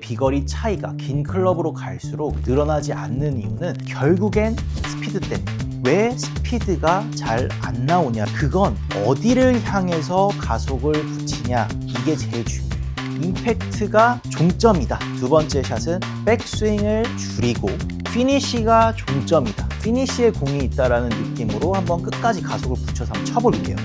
비거리 차이가 긴 클럽으로 갈수록 늘어나지 않는 이유는 결국엔 스피드 때문에. 왜 스피드가 잘 안 나오냐? 그건 어디를 향해서 가속을 붙이냐? 이게 제일 중요해요. 임팩트가 종점이다. 두 번째 샷은 백스윙을 줄이고 피니시가 종점이다. 피니시에 공이 있다라는 느낌으로 한번 끝까지 가속을 붙여서 한번 쳐볼게요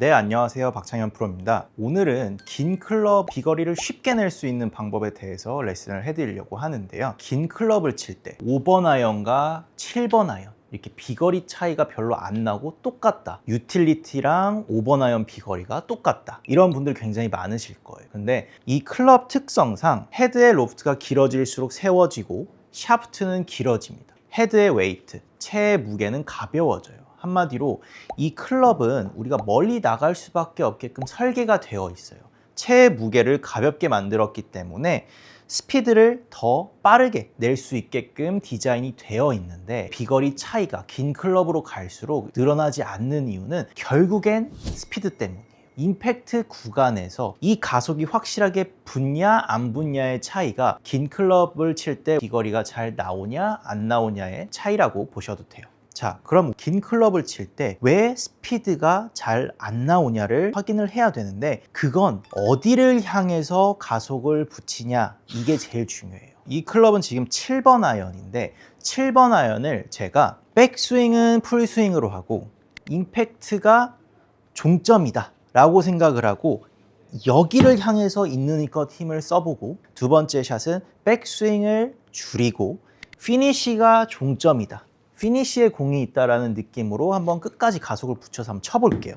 네, 안녕하세요. 박창현 프로입니다. 오늘은 긴 클럽 비거리를 쉽게 낼 수 있는 방법에 대해서 레슨을 해드리려고 하는데요. 긴 클럽을 칠 때 5번 아이언과 7번 아이언 이렇게 비거리 차이가 별로 안 나고 똑같다. 유틸리티랑 5번 아이언 비거리가 똑같다. 이런 분들 굉장히 많으실 거예요. 근데 이 클럽 특성상 헤드의 로프트가 길어질수록 세워지고 샤프트는 길어집니다. 헤드의 웨이트, 체의 무게는 가벼워져요. 한마디로 이 클럽은 우리가 멀리 나갈 수밖에 없게끔 설계가 되어 있어요. 체의 무게를 가볍게 만들었기 때문에 스피드를 더 빠르게 낼 수 있게끔 디자인이 되어 있는데 비거리 차이가 긴 클럽으로 갈수록 늘어나지 않는 이유는 결국엔 스피드 때문이에요. 임팩트 구간에서 이 가속이 확실하게 붙냐 안 붙냐의 차이가 긴 클럽을 칠 때 비거리가 잘 나오냐 안 나오냐의 차이라고 보셔도 돼요. 자, 그럼 긴 클럽을 칠 때 왜 스피드가 잘 안 나오냐를 확인을 해야 되는데 그건 어디를 향해서 가속을 붙이냐 이게 제일 중요해요. 이 클럽은 지금 7번 아이언인데 7번 아이언을 제가 백스윙은 풀스윙으로 하고 임팩트가 종점이다 라고 생각을 하고 여기를 향해서 있는 것 힘을 써보고 두 번째 샷은 백스윙을 줄이고 피니시가 종점이다 피니시에 공이 있다라는 느낌으로 한번 끝까지 가속을 붙여서 한번 쳐볼게요.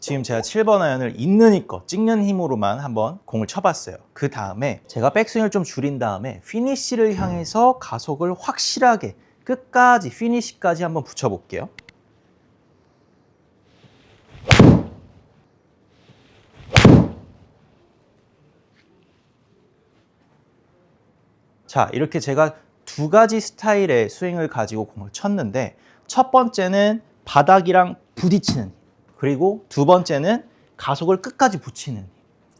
지금 제가 7번 아이언을 있는 힘껏 찍는 힘으로만 한번 공을 쳐봤어요. 그 다음에 제가 백스윙을 좀 줄인 다음에 피니시를 향해서 가속을 확실하게 끝까지 피니시까지 한번 붙여볼게요. 자, 이렇게 제가 두 가지 스타일의 스윙을 가지고 공을 쳤는데 첫 번째는 바닥이랑 부딪히는 힘, 그리고 두 번째는 가속을 끝까지 붙이는 힘.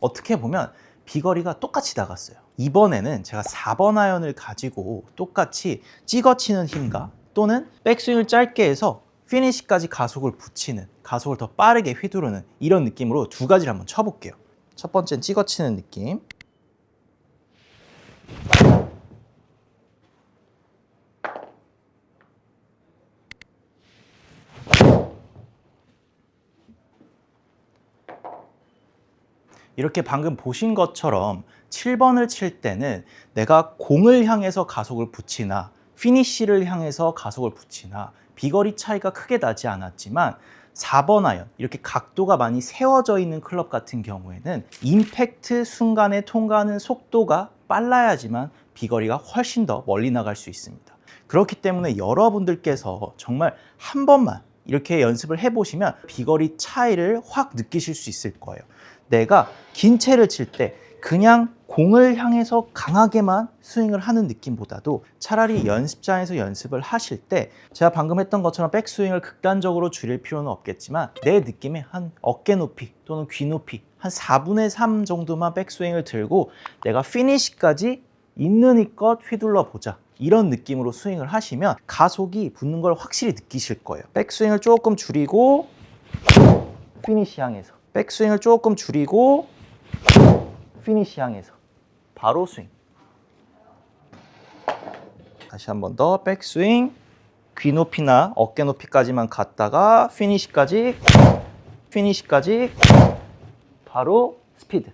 어떻게 보면 비거리가 똑같이 나갔어요. 이번에는 제가 4번 아이언을 가지고 똑같이 찍어치는 힘과 또는 백스윙을 짧게 해서 피니시까지 가속을 붙이는, 가속을 더 빠르게 휘두르는 이런 느낌으로 두 가지를 한번 쳐볼게요. 첫 번째는 찍어치는 느낌. 이렇게 방금 보신 것처럼 7번을 칠 때는 내가 공을 향해서 가속을 붙이나 피니쉬를 향해서 가속을 붙이나 비거리 차이가 크게 나지 않았지만 4번 아이언 이렇게 각도가 많이 세워져 있는 클럽 같은 경우에는 임팩트 순간에 통과하는 속도가 빨라야지만 비거리가 훨씬 더 멀리 나갈 수 있습니다. 그렇기 때문에 여러분들께서 정말 한 번만 이렇게 연습을 해보시면 비거리 차이를 확 느끼실 수 있을 거예요. 내가 긴 채를 칠 때 그냥 공을 향해서 강하게만 스윙을 하는 느낌보다도 차라리 연습장에서 연습을 하실 때 제가 방금 했던 것처럼 백스윙을 극단적으로 줄일 필요는 없겠지만 내 느낌에 한 어깨 높이 또는 귀 높이 한 4분의 3 정도만 백스윙을 들고 내가 피니시까지 있는 이껏 휘둘러 보자. 이런 느낌으로 스윙을 하시면 가속이 붙는 걸 확실히 느끼실 거예요. 백스윙을 조금 줄이고 피니시 향해서 백스윙을 조금 줄이고 피니시 향해서 바로 스윙. 다시 한 번 더 백스윙. 귀 높이나 어깨 높이까지만 갔다가 피니시까지 피니시까지 바로 스피드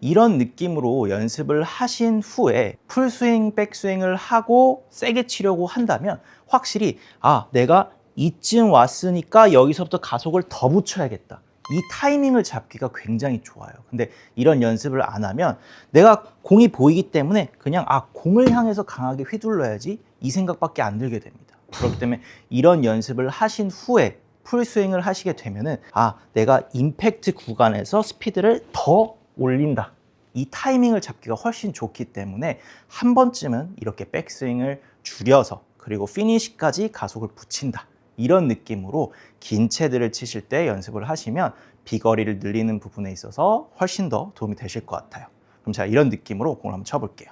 이런 느낌으로 연습을 하신 후에 풀스윙, 백스윙을 하고 세게 치려고 한다면 확실히 아, 내가 이쯤 왔으니까 여기서부터 가속을 더 붙여야겠다. 이 타이밍을 잡기가 굉장히 좋아요. 근데 이런 연습을 안 하면 내가 공이 보이기 때문에 그냥 아, 공을 향해서 강하게 휘둘러야지 이 생각밖에 안 들게 됩니다. 그렇기 때문에 이런 연습을 하신 후에 풀스윙을 하시게 되면은 아, 내가 임팩트 구간에서 스피드를 더 올린다. 이 타이밍을 잡기가 훨씬 좋기 때문에 한 번쯤은 이렇게 백스윙을 줄여서 그리고 피니시까지 가속을 붙인다. 이런 느낌으로 긴 채들을 치실 때 연습을 하시면 비거리를 늘리는 부분에 있어서 훨씬 더 도움이 되실 것 같아요. 그럼 제가 이런 느낌으로 공을 한번 쳐볼게요.